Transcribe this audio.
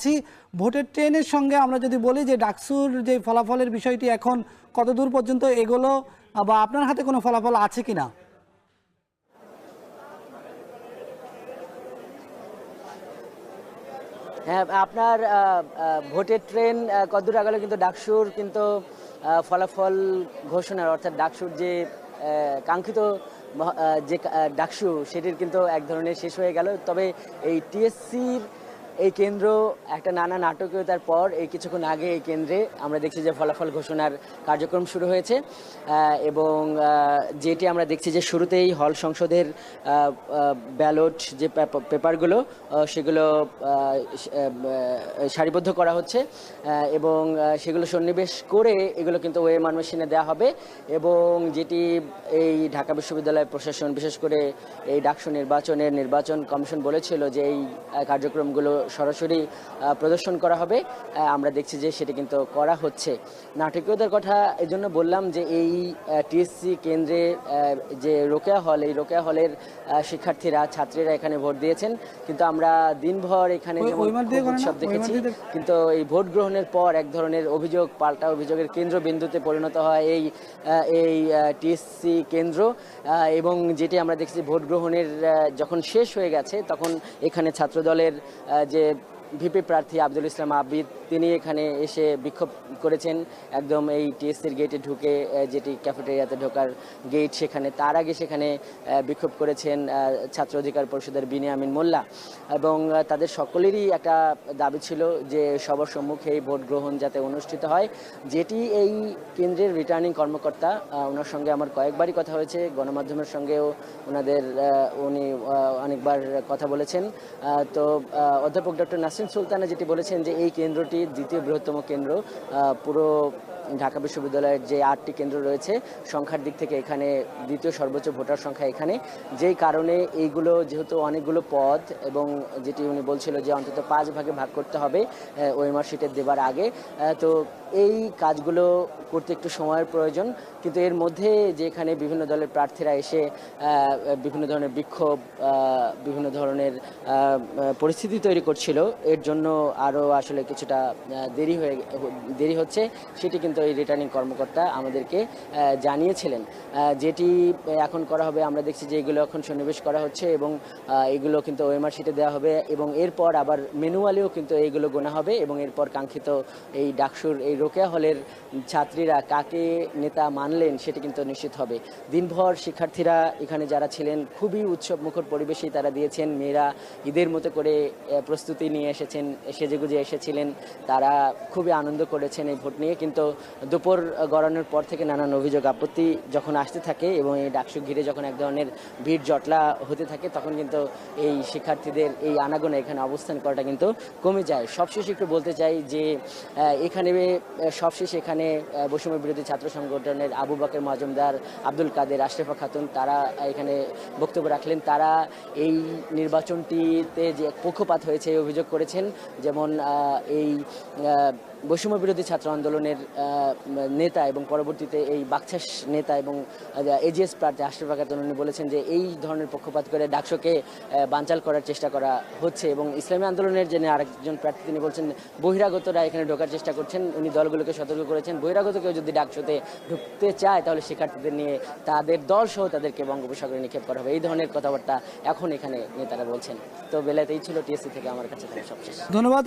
পাচ্ছি। ভোটের ট্রেনের সঙ্গে আমরা যদি বলি যে ডাকসুর যে ফলাফলের বিষয়টি এখন কত দূর পর্যন্ত এগোলো, বা আপনার হাতে কোনো ফলাফল আছে কিনা? হ্যাঁ আপনার ভোটের ট্রেন কতদূর আগালো কিন্তু ডাকসুর কিন্তু ফলাফল ঘোষণার, অর্থাৎ ডাকসুর যে কাঙ্ক্ষিত যে ডাকসু, সেটির কিন্তু এক ধরনের শেষ হয়ে গেল। তবে এই টিএসসির এই কেন্দ্র একটা নানা নাটকীয়তার পর এই কিছুক্ষণ আগে এই কেন্দ্রে আমরা দেখছি যে ফলাফল ঘোষণার কার্যক্রম শুরু হয়েছে। এবং যেটি আমরা দেখছি যে শুরুতেই হল সংসদের ব্যালট যে পেপ- পেপারগুলো সেগুলো সারিবদ্ধ করা হচ্ছে। এবং সেগুলো সন্নিবেশ করে এগুলো কিন্তু ওয়েমার মেশিনে দেওয়া হবে। এবং যেটি এই ঢাকা বিশ্ববিদ্যালয় প্রশাসন, বিশেষ করে এই ডাকসু নির্বাচনের নির্বাচন কমিশন বলেছিল যে এই কার্যক্রমগুলো সরাসরি প্রদর্শন করা হবে। আমরা দেখছি যে সেটি কিন্তু করা হচ্ছে। নাটকীয়তার কথা এই জন্য বললাম যে এই টিএসসি কেন্দ্রে যে রোকেয়া হল এই রোকেয়া হলের শিক্ষার্থীরা ছাত্রীরা এখানে ভোট দিয়েছেন। কিন্তু আমরা দিনভর এখানে? উৎসব দেখেছি। কিন্তু এই ভোট গ্রহণের পর এক ধরনের অভিযোগ পাল্টা অভিযোগের কেন্দ্রবিন্দুতে পরিণত হয় এই এই টিএসসি কেন্দ্র। এবং যেটি আমরা দেখছি ভোট গ্রহণের যখন শেষ হয়ে গেছে তখন এখানে ছাত্রদলের যে ভিপি প্রার্থী আব্দুল ইসলাম আবিদ তিনি এখানে এসে বিক্ষোভ করেছেন একদম এই টিএসসির গেটে ঢুকে যেটি ক্যাফেটেরিয়াতে ঢোকার গেট সেখানে। তার আগে সেখানে বিক্ষোভ করেছেন ছাত্র অধিকার পরিষদের বিনিয়ামিন মোল্লা। এবং তাদের সকলেরই একটা দাবি ছিল যে সবার সম্মুখে এই ভোট গ্রহণ যাতে অনুষ্ঠিত হয়। যেটি এই কেন্দ্রের রিটার্নিং কর্মকর্তা ওনার সঙ্গে আমার কয়েকবারই কথা হয়েছে। গণমাধ্যমের সঙ্গেও ওনাদের উনি অনেকবার কথা বলেছেন। তো অধ্যাপক ডক্টর নাসরিন সুলতানা যেটি বলেছেন যে এই কেন্দ্রটি দ্বিতীয় বৃহত্তম কেন্দ্র পুরো ঢাকা বিশ্ববিদ্যালয়ের যে আটটি কেন্দ্র রয়েছে, সংখ্যার দিক থেকে এখানে দ্বিতীয় সর্বোচ্চ ভোটার সংখ্যা এখানে। যেই কারণে এইগুলো যেহেতু অনেকগুলো পদ এবং যেটি উনি বলছিল যে অন্তত পাঁচ ভাগে ভাগ করতে হবে ওয়েমার শিটের দেবার আগে তো এই কাজগুলো করতে একটু সময়ের প্রয়োজন। কিন্তু এর মধ্যে যে এখানে বিভিন্ন দলের প্রার্থীরা এসে বিভিন্ন ধরনের বিক্ষোভ বিভিন্ন ধরনের পরিস্থিতি তৈরি করছিল, এর জন্য আরও আসলে কিছুটা দেরি হয়ে, দেরি হচ্ছে, সেটি কিন্তু এই রিটার্নিং কর্মকর্তা আমাদেরকে জানিয়েছিলেন। যেটি এখন করা হবে, আমরা দেখছি যে এগুলো এখন সন্নিবেশ করা হচ্ছে এবং এগুলো কিন্তু ওএমআর শিটে দেওয়া হবে এবং এরপর আবার ম্যানুয়ালিও কিন্তু এইগুলো গোনা হবে এবং এরপর কাঙ্ক্ষিত এই ডাকসুর, এই রোকেয়া হলের ছাত্রীরা কাকে নেতা মানলেন সেটি কিন্তু নিশ্চিত হবে। দিনভর শিক্ষার্থীরা এখানে যারা ছিলেন, খুবই উৎসব মুখর তারা দিয়েছেন। মেয়েরা ঈদের মতো করে প্রস্তুতি নিয়ে এসেছেন, সেজেগুজে এসেছিলেন। তারা খুবই আনন্দ করেছেন এই ভোট নিয়ে। কিন্তু দুপুর গড়ানোর পর থেকে নানান অভিযোগ আপত্তি যখন আসতে থাকে এবং এই ডাকসু ঘিরে যখন এক ধরনের ভিড় জটলা হতে থাকে, তখন কিন্তু এই শিক্ষার্থীদের এই আনাগোনা এখানে অবস্থান করাটা কিন্তু কমে যায়। সবশেষে একটু বলতে চাই যে এখানে সবশেষে এখানে বৈষম্য বিরোধী ছাত্র সংগঠনের আবু বাকের মজুমদার আব্দুল কাদের, আশরেফা খাতুন, তারা এখানে বক্তব্য রাখলেন। তারা এই নির্বাচনটিতে যে পক্ষপাত হয়েছে অভিযোগ করেছেন। যেমন এই বৈষম্য বিরোধী ছাত্র আন্দোলনের নেতা এবং পরবর্তীতে এই বাকছাস নেতা এবং এজিএস প্রার্থী আশরাফা উনি বলেছেন যে এই ধরনের পক্ষপাত করে ডাকসোকে বানচাল করার চেষ্টা করা হচ্ছে এবং ইসলামী আন্দোলনের যিনি আরেকজন প্রার্থী তিনি বলছেন, বহিরাগতরা এখানে ঢোকার চেষ্টা করছেন, উনি দলগুলোকে সতর্ক করেছেন বহিরাগত কেউ যদি ডাকসোতে ঢুকতে চায় তাহলে শিক্ষার্থীদের নিয়ে তাদের দল সহ তাদেরকে বঙ্গোপসাগরে নিক্ষেপ করা হবে। এই ধরনের কথাবার্তা এখন এখানে নেতারা বলছেন। তো বেলাতেই ছিল, টিএসসি থেকে আমার কাছে সবশেষ। ধন্যবাদ